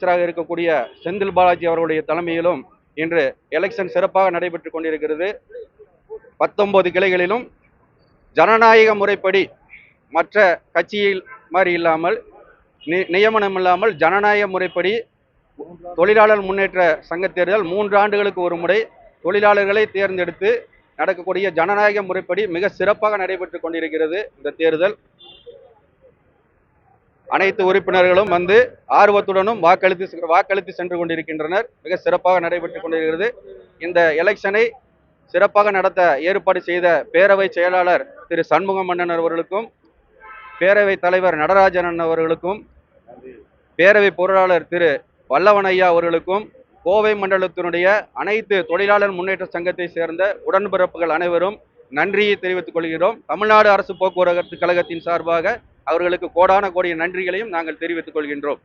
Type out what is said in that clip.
அமைச்சராக இருக்கக்கூடிய செந்தில் பாலாஜி அவர்களுடைய தலைமையிலும் இன்று எலெக்ஷன் சிறப்பாக நடைபெற்று கொண்டிருக்கிறது. பத்தொன்பது கிளைகளிலும் ஜனநாயக முறைப்படி மற்ற கட்சியில் மாதிரி இல்லாமல் நி- நியமனம் இல்லாமல் ஜனநாயக முறைப்படி தொழிலாளர் முன்னேற்ற சங்க தேர்தல் மூன்று ஆண்டுகளுக்கு ஒரு முறை தொழிலாளர்களை தேர்ந்தெடுத்து நடக்கக்கூடிய ஜனநாயக முறைப்படி மிக சிறப்பாக நடைபெற்று கொண்டிருக்கிறது இந்த தேர்தல். அனைத்து உறுப்பினர்களும் வந்து ஆர்வத்துடனும் வாக்களித்து வாக்களித்து சென்று கொண்டிருக்கின்றனர். மிக சிறப்பாக நடைபெற்று கொண்டிருக்கிறது. இந்த எலெக்ஷனை சிறப்பாக நடத்த ஏற்பாடு செய்த பேரவை செயலாளர் திரு சண்முகம் மன்னன் அவர்களுக்கும் பேரவை தலைவர் நடராஜன் அவர்களுக்கும் பேரவை பொருளாளர் திரு வல்லவன் ஐயா அவர்களுக்கும் கோவை மண்டலத்தினுடைய அனைத்து தொழிலாளர் முன்னேற்ற சங்கத்தை சேர்ந்த உடன்பிறப்புகள் அனைவரும் நன்றியை தெரிவித்துக் கொள்கிறோம். தமிழ்நாடு அரசு போக்குவரத்து கழகத்தின் சார்பாக அவர்களுக்கு கோடான கோடிய நன்றிகளையும் நாங்கள் தெரிவித்துக் கொள்கின்றோம்.